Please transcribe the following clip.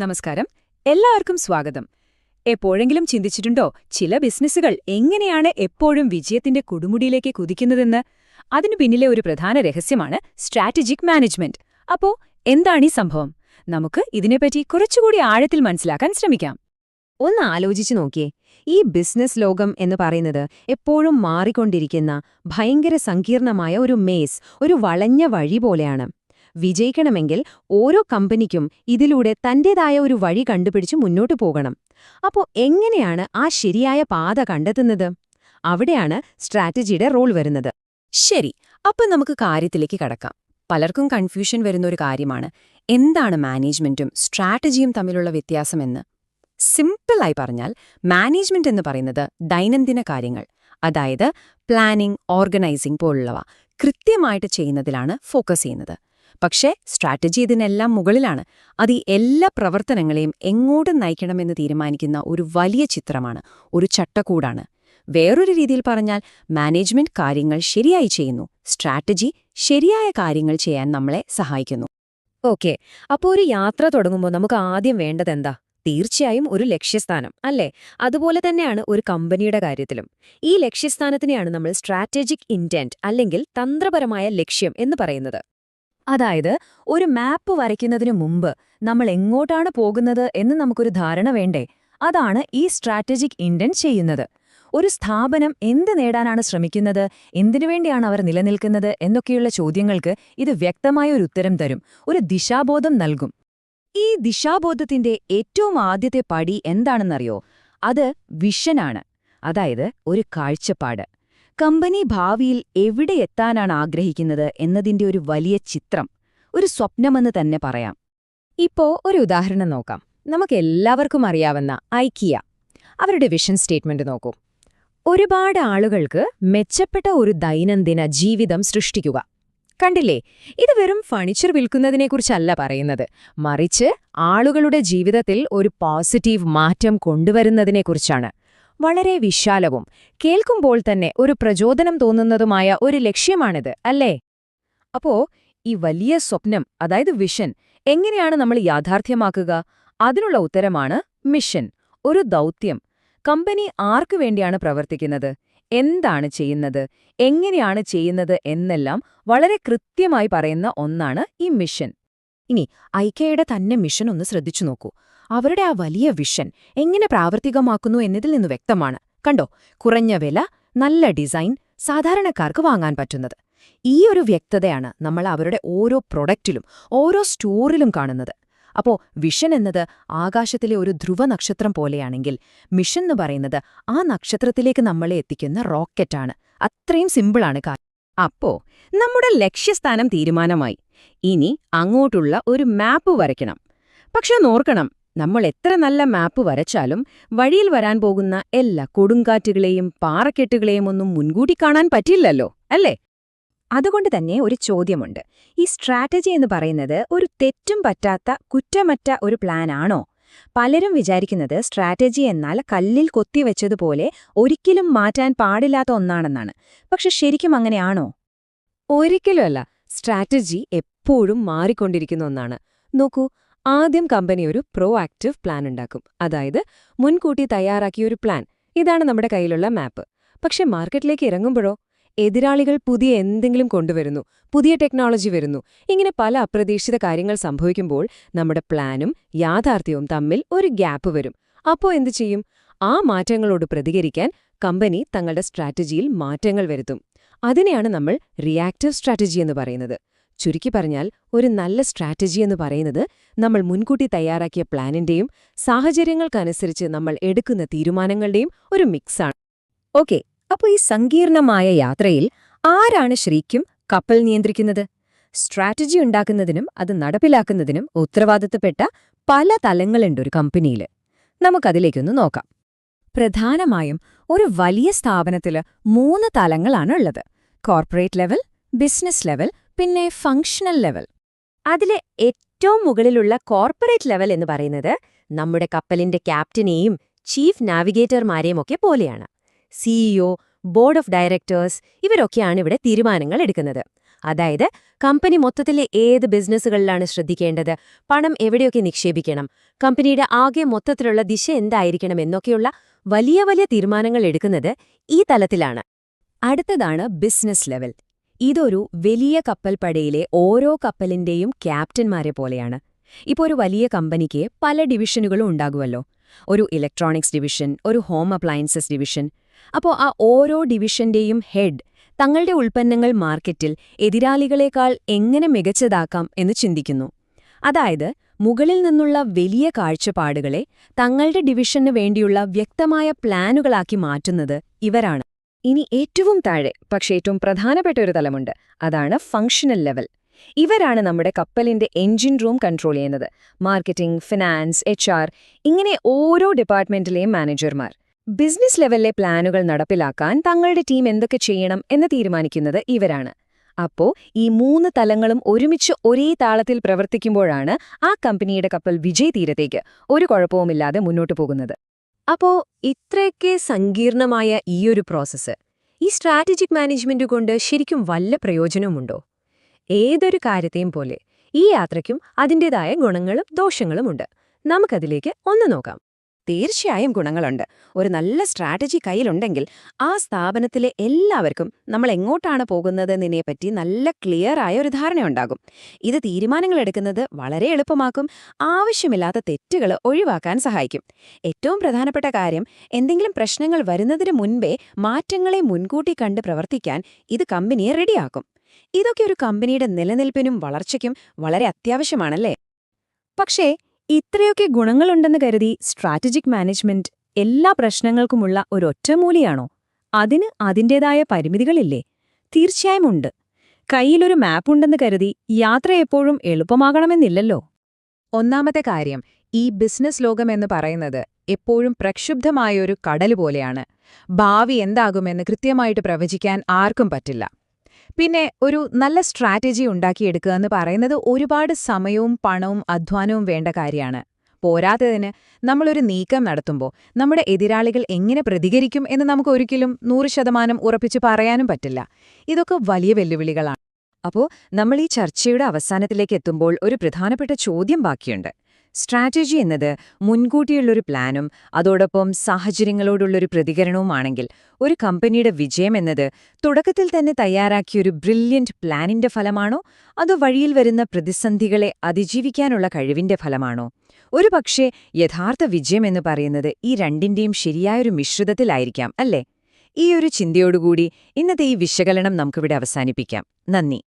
നമസ്കാരം. എല്ലാവർക്കും സ്വാഗതം. എപ്പോഴെങ്കിലും ചിന്തിച്ചിട്ടുണ്ടോ ചില ബിസിനസ്സുകൾ എങ്ങനെയാണ് എപ്പോഴും വിജയത്തിന്റെ കൊടുമുടിയിലേക്ക് കുതിക്കുന്നതെന്ന്? അതിനു പിന്നിലെ ഒരു പ്രധാന രഹസ്യമാണ് സ്ട്രാറ്റജിക് മാനേജ്മെന്റ്. അപ്പോ എന്താണ് ഈ സംഭവം? നമുക്ക് ഇതിനെപ്പറ്റി കുറച്ചുകൂടി ആഴത്തിൽ മനസ്സിലാക്കാൻ ശ്രമിക്കാം. ഒന്ന് ആലോചിച്ചു നോക്കിയേ. ഈ ബിസിനസ് ലോകം എന്ന് പറയുന്നത് എപ്പോഴും മാറിക്കൊണ്ടിരിക്കുന്ന ഭയങ്കര സങ്കീർണമായ ഒരു മേസ് ഒരു വളഞ്ഞ വഴി പോലെയാണ്. വിജയിക്കണമെങ്കിൽ ഓരോ കമ്പനിക്കും ഇതിലൂടെ തന്റേതായ ഒരു വഴി കണ്ടുപിടിച്ച് മുന്നോട്ട് പോകണം. അപ്പോൾ എങ്ങനെയാണ് ആ ശരിയായ പാത കണ്ടെത്തുന്നത്? അവിടെയാണ് സ്ട്രാറ്റജിയുടെ റോൾ വരുന്നത്. ശരി അപ്പൊ നമുക്ക് കാര്യത്തിലേക്ക് കടക്കാം. പലർക്കും കൺഫ്യൂഷൻ വരുന്ന ഒരു കാര്യമാണ് എന്താണ് മാനേജ്മെന്റും സ്ട്രാറ്റജിയും തമ്മിലുള്ള വ്യത്യാസമെന്ന് സിമ്പിളായി പറഞ്ഞാൽ മാനേജ്മെന്റ് എന്ന് പറയുന്നത് ദൈനംദിന കാര്യങ്ങൾ അതായത് പ്ലാനിംഗ് ഓർഗനൈസിംഗ് പോലുള്ളവ കൃത്യമായിട്ട് ചെയ്യുന്നതിലാണ് ഫോക്കസ് ചെയ്യുന്നത്. പക്ഷേ സ്ട്രാറ്റജി ഇതിനെല്ലാം മുകളിലാണ്. അത് ഈ എല്ലാ പ്രവർത്തനങ്ങളെയും എങ്ങോട്ട് നയിക്കണമെന്ന് തീരുമാനിക്കുന്ന ഒരു വലിയ ചിത്രമാണ് ഒരു ചട്ടക്കൂടാണ്. വേറൊരു രീതിയിൽ പറഞ്ഞാൽ മാനേജ്മെന്റ് കാര്യങ്ങൾ ശരിയായി ചെയ്യുന്നു സ്ട്രാറ്റജി ശരിയായ കാര്യങ്ങൾ ചെയ്യാൻ നമ്മളെ സഹായിക്കുന്നു. ഓക്കെ അപ്പോൾ ഒരു യാത്ര തുടങ്ങുമ്പോൾ നമുക്ക് ആദ്യം വേണ്ടതെന്താ തീർച്ചയായും ഒരു ലക്ഷ്യസ്ഥാനം അല്ലേ? അതുപോലെ തന്നെയാണ് ഒരു കമ്പനിയുടെ കാര്യത്തിലും. ഈ ലക്ഷ്യസ്ഥാനത്തിനെയാണ് നമ്മൾ സ്ട്രാറ്റജിക് ഇന്റന്റ് അല്ലെങ്കിൽ തന്ത്രപരമായ ലക്ഷ്യം എന്ന് പറയുന്നത്. അതായത് ഒരു മാപ്പ് വരയ്ക്കുന്നതിനു മുമ്പ് നമ്മൾ എങ്ങോട്ടാണ് പോകുന്നത് എന്ന് നമുക്കൊരു ധാരണ വേണ്ടേ? അതാണ് ഈ സ്ട്രാറ്റജിക് ഇൻഡൻ ചെയ്യുന്നത്. ഒരു സ്ഥാപനം എന്ത് നേടാനാണ് ശ്രമിക്കുന്നത് എന്തിനുവേണ്ടിയാണ് അവർ നിലനിൽക്കുന്നത് എന്നൊക്കെയുള്ള ചോദ്യങ്ങൾക്ക് ഇത് വ്യക്തമായ ഒരു ഉത്തരം തരും ഒരു ദിശാബോധം നൽകും. ഈ ദിശാബോധത്തിന്റെ ഏറ്റവും ആദ്യത്തെ പടി എന്താണെന്നറിയോ? അത് വിഷനാണ് അതായത് ഒരു കാഴ്ചപ്പാട്. കമ്പനി ഭാവിയിൽ എവിടെ എത്താനാണ് ആഗ്രഹിക്കുന്നത് എന്നതിന്റെ ഒരു വലിയ ചിത്രം ഒരു സ്വപ്നമെന്ന് തന്നെ പറയാം. ഇപ്പോ ഒരു ഉദാഹരണം നോക്കാം. നമുക്കെല്ലാവർക്കും അറിയാവുന്ന ഐക്കിയ അവരുടെ വിഷൻ സ്റ്റേറ്റ്മെന്റ് നോക്കൂ. ഒരുപാട് ആളുകൾക്ക് മെച്ചപ്പെട്ട ഒരു ദൈനംദിന ജീവിതം സൃഷ്ടിക്കുക. കണ്ടില്ലേ? ഇത് വെറും ഫർണിച്ചർ വിൽക്കുന്നതിനെക്കുറിച്ചല്ല പറയുന്നത്. മറിച്ച് ആളുകളുടെ ജീവിതത്തിൽ ഒരു പോസിറ്റീവ് മാറ്റം കൊണ്ടുവരുന്നതിനെക്കുറിച്ചാണ്. വളരെ വിശാലവും കേൾക്കുമ്പോൾ തന്നെ ഒരു പ്രചോദനം തോന്നുന്നതുമായ ഒരു ലക്ഷ്യമാണിത് അല്ലേ? അപ്പോ ഈ വലിയ സ്വപ്നം അതായത് വിഷൻ എങ്ങനെയാണ് നമ്മൾ യാഥാർത്ഥ്യമാക്കുക? അതിനുള്ള ഉത്തരമാണ് മിഷൻ ഒരു ദൗത്യം. കമ്പനി ആർക്കു വേണ്ടിയാണ് പ്രവർത്തിക്കുന്നത്? എന്താണ് ചെയ്യുന്നത്? എങ്ങനെയാണ് ചെയ്യുന്നത്? എന്നെല്ലാം വളരെ കൃത്യമായി പറയുന്ന ഒന്നാണ് ഈ മിഷൻ. ഇനി ഐക്യയുടെ തന്നെ മിഷൻ ഒന്ന് ശ്രദ്ധിച്ചു നോക്കൂ. അവരുടെ ആ വലിയ വിഷൻ എങ്ങനെ പ്രാവർത്തികമാക്കുന്നു എന്നതിൽ നിന്ന് വ്യക്തമാണ്. കണ്ടോ? കുറഞ്ഞ വില നല്ല ഡിസൈൻ സാധാരണക്കാർക്ക് വാങ്ങാൻ പറ്റുന്നത്. ഈ ഒരു വ്യക്തതയാണ് നമ്മൾ അവരുടെ ഓരോ പ്രൊഡക്റ്റിലും ഓരോ സ്റ്റോറിലും കാണുന്നത്. അപ്പോ വിഷൻ എന്നത് ആകാശത്തിലെ ഒരു ധ്രുവ നക്ഷത്രം പോലെയാണെങ്കിൽ മിഷൻ എന്ന് പറയുന്നത് ആ നക്ഷത്രത്തിലേക്ക് നമ്മളെ എത്തിക്കുന്ന റോക്കറ്റാണ് അത്രയും സിമ്പിളാണ് കാര്യം അപ്പോ നമ്മുടെ ലക്ഷ്യസ്ഥാനം തീരുമാനമായി. ഇനി അങ്ങോട്ടുള്ള ഒരു മാപ്പ് വരയ്ക്കണം. പക്ഷെ നോർക്കണം നമ്മൾ എത്ര നല്ല മാപ്പ് വരച്ചാലും വഴിയിൽ വരാൻ പോകുന്ന എല്ലാ കൊടുങ്കാറ്റുകളെയും പാറക്കെട്ടുകളെയും ഒന്നും മുൻകൂട്ടി കാണാൻ പറ്റില്ലല്ലോ അല്ലേ? അതുകൊണ്ട് തന്നെ ഒരു ചോദ്യമുണ്ട്. ഈ സ്ട്രാറ്റജി എന്ന് പറയുന്നത് ഒരു തെറ്റും പറ്റാത്ത കുറ്റമറ്റ ഒരു പ്ലാനാണോ? പലരും വിചാരിക്കുന്നത് സ്ട്രാറ്റജി എന്നാൽ കല്ലിൽ കൊത്തിവെച്ചതുപോലെ ഒരിക്കലും മാറ്റാൻ പാടില്ലാത്ത ഒന്നാണെന്നാണ്. പക്ഷെ ശരിക്കും അങ്ങനെയാണോ? ഒരിക്കലുമല്ല സ്ട്രാറ്റജി എപ്പോഴും മാറിക്കൊണ്ടിരിക്കുന്ന ഒന്നാണ്. നോക്കൂ ആദ്യം കമ്പനി ഒരു പ്രോ ആക്റ്റീവ് പ്ലാൻ ഉണ്ടാക്കും. അതായത് മുൻകൂട്ടി തയ്യാറാക്കിയ ഒരു പ്ലാൻ ഇതാണ് നമ്മുടെ കയ്യിലുള്ള മാപ്പ് പക്ഷെ മാർക്കറ്റിലേക്ക് ഇറങ്ങുമ്പോഴോ? എതിരാളികൾ പുതിയ എന്തെങ്കിലും കൊണ്ടുവരുന്നു പുതിയ ടെക്നോളജി വരുന്നു. ഇങ്ങനെ പല അപ്രതീക്ഷിത കാര്യങ്ങൾ സംഭവിക്കുമ്പോൾ നമ്മുടെ പ്ലാനും യാഥാർത്ഥ്യവും തമ്മിൽ ഒരു ഗ്യാപ്പ് വരും. അപ്പോൾ എന്തു ചെയ്യും? ആ മാറ്റങ്ങളോട് പ്രതികരിക്കാൻ കമ്പനി തങ്ങളുടെ സ്ട്രാറ്റജിയിൽ മാറ്റങ്ങൾ വരുത്തും. അതിനെയാണ് നമ്മൾ റിയാക്റ്റീവ് സ്ട്രാറ്റജി എന്ന് പറയുന്നത്. ചുരുക്കി പറഞ്ഞാൽ ഒരു നല്ല സ്ട്രാറ്റജി എന്ന് പറയുന്നത് നമ്മൾ മുൻകൂട്ടി തയ്യാറാക്കിയ പ്ലാനിന്റെയും സാഹചര്യങ്ങൾക്കനുസരിച്ച് നമ്മൾ എടുക്കുന്ന തീരുമാനങ്ങളുടെയും ഒരു മിക്സാണ് ഓക്കെ അപ്പോൾ ഈ സങ്കീർണമായ യാത്രയിൽ ആരാണ് ശരിക്കും കപ്പൽ നിയന്ത്രിക്കുന്നത്? സ്ട്രാറ്റജി ഉണ്ടാക്കുന്നതിനും അത് നടപ്പിലാക്കുന്നതിനും ഉത്തരവാദിത്തപ്പെട്ട പല തലങ്ങളുണ്ട് ഒരു കമ്പനിയിൽ നമുക്കതിലേക്കൊന്ന് നോക്കാം. പ്രധാനമായും ഒരു വലിയ സ്ഥാപനത്തിൽ മൂന്ന് തലങ്ങളാണ് ഉള്ളത്. കോർപ്പറേറ്റ് ലെവൽ ബിസിനസ് ലെവൽ പിന്നെ ഫങ്ഷണൽ ലെവൽ. അതിലെ ഏറ്റവും മുകളിലുള്ള കോർപ്പറേറ്റ് ലെവൽ എന്ന് പറയുന്നത് നമ്മുടെ കപ്പലിന്റെ ക്യാപ്റ്റനെയും ചീഫ് നാവിഗേറ്റർമാരെയും ഒക്കെ പോലെയാണ് സിഇഒ ബോർഡ് ഓഫ് ഡയറക്ടേഴ്സ് ഇവരൊക്കെയാണ് ഇവിടെ തീരുമാനങ്ങൾ എടുക്കുന്നത്. അതായത് കമ്പനി മൊത്തത്തിലെ ഏത് ബിസിനസ്സുകളിലാണ് ശ്രദ്ധിക്കേണ്ടത് പണം എവിടെയൊക്കെ നിക്ഷേപിക്കണം കമ്പനിയുടെ ആകെ മൊത്തത്തിലുള്ള ദിശ എന്തായിരിക്കണം എന്നൊക്കെയുള്ള വലിയ വലിയ തീരുമാനങ്ങൾ എടുക്കുന്നത് ഈ തലത്തിലാണ്. അടുത്തതാണ് ബിസിനസ് ലെവൽ ഇതൊരു വലിയ കപ്പൽപ്പടയിലെ ഓരോ കപ്പലിന്റെയും ക്യാപ്റ്റന്മാരെ പോലെയാണ്. ഇപ്പോൾ ഒരു വലിയ കമ്പനിക്ക് പല ഡിവിഷനുകളും ഉണ്ടാകുമല്ലോ. ഒരു ഇലക്ട്രോണിക്സ് ഡിവിഷൻ ഒരു ഹോം അപ്ലയൻസസ് ഡിവിഷൻ അപ്പോൾ ആ ഓരോ ഡിവിഷന്റെയും ഹെഡ് തങ്ങളുടെ ഉൽപ്പന്നങ്ങൾ മാർക്കറ്റിൽ എതിരാളികളെക്കാൾ എങ്ങനെ മികച്ചതാക്കാം എന്ന് ചിന്തിക്കുന്നു. അതായത് മുകളിൽ നിന്നുള്ള വലിയ കാഴ്ചപ്പാടുകളെ തങ്ങളുടെ ഡിവിഷന് വേണ്ടിയുള്ള വ്യക്തമായ പ്ലാനുകളാക്കി മാറ്റുന്നത് ഇവരാണ്. ഇനി ഏറ്റവും താഴെ പക്ഷേ ഏറ്റവും പ്രധാനപ്പെട്ട ഒരു തലമുണ്ട് അതാണ് ഫങ്ഷണൽ ലെവൽ ഇവരാണ് നമ്മുടെ കപ്പലിന്റെ എഞ്ചിൻ റൂം കൺട്രോൾ ചെയ്യുന്നത്. മാർക്കറ്റിംഗ് ഫിനാൻസ് എച്ച് ഇങ്ങനെ ഓരോ ഡിപ്പാർട്ട്മെന്റിലെയും മാനേജർമാർ ബിസിനസ് ലെവലിലെ പ്ലാനുകൾ നടപ്പിലാക്കാൻ തങ്ങളുടെ ടീം എന്തൊക്കെ ചെയ്യണം എന്ന് തീരുമാനിക്കുന്നത് ഇവരാണ്. അപ്പോ ഈ മൂന്ന് തലങ്ങളും ഒരുമിച്ച് ഒരേ താളത്തിൽ പ്രവർത്തിക്കുമ്പോഴാണ് ആ കമ്പനിയുടെ കപ്പൽ വിജയ് തീരത്തേക്ക് ഒരു കുഴപ്പവുമില്ലാതെ മുന്നോട്ട് പോകുന്നത്. അപ്പോ ഇത്രയൊക്കെ സങ്കീർണമായ ഈയൊരു പ്രോസസ്സ് ഈ സ്ട്രാറ്റജിക് മാനേജ്മെന്റ് കൊണ്ട് ശരിക്കും വല്ല പ്രയോജനവുമുണ്ടോ ഏതൊരു കാര്യത്തെയും പോലെ ഈ യാത്രയ്ക്കും അതിന്റെതായ ഗുണങ്ങളും ദോഷങ്ങളുമുണ്ട്. നമുക്കതിലേക്ക് ഒന്ന് നോക്കാം. തീർച്ചയായും ഗുണങ്ങളുണ്ട്. ഒരു നല്ല സ്ട്രാറ്റജി കയ്യിലുണ്ടെങ്കിൽ ആ സ്ഥാപനത്തിലെ എല്ലാവർക്കും നമ്മൾ എങ്ങോട്ടാണ് പോകുന്നതെന്നതിനെപ്പറ്റി നല്ല ക്ലിയർ ആയ ഒരു ധാരണയുണ്ടാകും. ഇത് തീരുമാനങ്ങൾ എടുക്കുന്നത് വളരെ എളുപ്പമാക്കും ആവശ്യമില്ലാത്ത തെറ്റുകൾ ഒഴിവാക്കാൻ സഹായിക്കും. ഏറ്റവും പ്രധാനപ്പെട്ട കാര്യം എന്തെങ്കിലും പ്രശ്നങ്ങൾ വരുന്നതിന് മുൻപേ മാറ്റങ്ങളെ മുൻകൂട്ടി കണ്ട് പ്രവർത്തിക്കാൻ ഇത് കമ്പനിയെ റെഡിയാക്കും. ഇതൊക്കെ ഒരു കമ്പനിയുടെ നിലനിൽപ്പിനും വളർച്ചയ്ക്കും വളരെ അത്യാവശ്യമാണല്ലേ? പക്ഷേ ഇത്രയൊക്കെ ഗുണങ്ങളുണ്ടെന്ന് കരുതി സ്ട്രാറ്റജിക് മാനേജ്മെന്റ് എല്ലാ പ്രശ്നങ്ങൾക്കുമുള്ള ഒരു ഒറ്റമൂലിയാണോ അതിന് അതിന്റെതായ പരിമിതികളില്ലേ? തീർച്ചയായും ഉണ്ട്. കയ്യിലൊരു മാപ്പുണ്ടെന്ന് കരുതി യാത്ര എപ്പോഴും എളുപ്പമാകണമെന്നില്ലല്ലോ. ഒന്നാമത്തെ കാര്യം ഈ ബിസിനസ് ലോകമെന്ന് പറയുന്നത് എപ്പോഴും പ്രക്ഷുബ്ധമായൊരു കടൽ പോലെയാണ്. ഭാവി എന്താകുമെന്ന് കൃത്യമായിട്ട് പ്രവചിക്കാൻ ആർക്കും പറ്റില്ല. പിന്നെ ഒരു നല്ല സ്ട്രാറ്റജി ഉണ്ടാക്കിയെടുക്കുക എന്ന് പറയുന്നത് ഒരുപാട് സമയവും പണവും അധ്വാനവും വേണ്ട കാര്യമാണ്. പോരാത്തതിന് നമ്മളൊരു നീക്കം നടത്തുമ്പോൾ നമ്മുടെ എതിരാളികൾ എങ്ങനെ പ്രതികരിക്കും എന്ന് നമുക്ക് ഒരിക്കലും നൂറ് ശതമാനം ഉറപ്പിച്ച് പറയാനും പറ്റില്ല. ഇതൊക്കെ വലിയ വെല്ലുവിളികളാണ്. അപ്പോൾ നമ്മൾ ഈ ചർച്ചയുടെ അവസാനത്തിലേക്ക് എത്തുമ്പോൾ ഒരു പ്രധാനപ്പെട്ട ചോദ്യം ബാക്കിയുണ്ട്. സ്ട്രാറ്റജി എന്നത് മുൻകൂട്ടിയുള്ളൊരു പ്ലാനും അതോടൊപ്പം സാഹചര്യങ്ങളോടുള്ളൊരു പ്രതികരണവുമാണെങ്കിൽ ഒരു കമ്പനിയുടെ വിജയം എന്നത് തുടക്കത്തിൽ തന്നെ തയ്യാറാക്കിയൊരു ബ്രില്യന്റ് പ്ലാനിന്റെ ഫലമാണോ? അതോ വഴിയിൽ വരുന്ന പ്രതിസന്ധികളെ അതിജീവിക്കാനുള്ള കഴിവിന്റെ ഫലമാണോ? ഒരുപക്ഷേ യഥാർത്ഥ വിജയം എന്ന് പറയുന്നത് ഈ രണ്ടിന്റെയും ശരിയായൊരു മിശ്രിതത്തിലായിരിക്കാം അല്ലേ? ഈ ഒരു ചിന്തയോടുകൂടി ഇന്നത്തെ ഈ വിശകലനം നമുക്കിവിടെ അവസാനിപ്പിക്കാം. നന്ദി.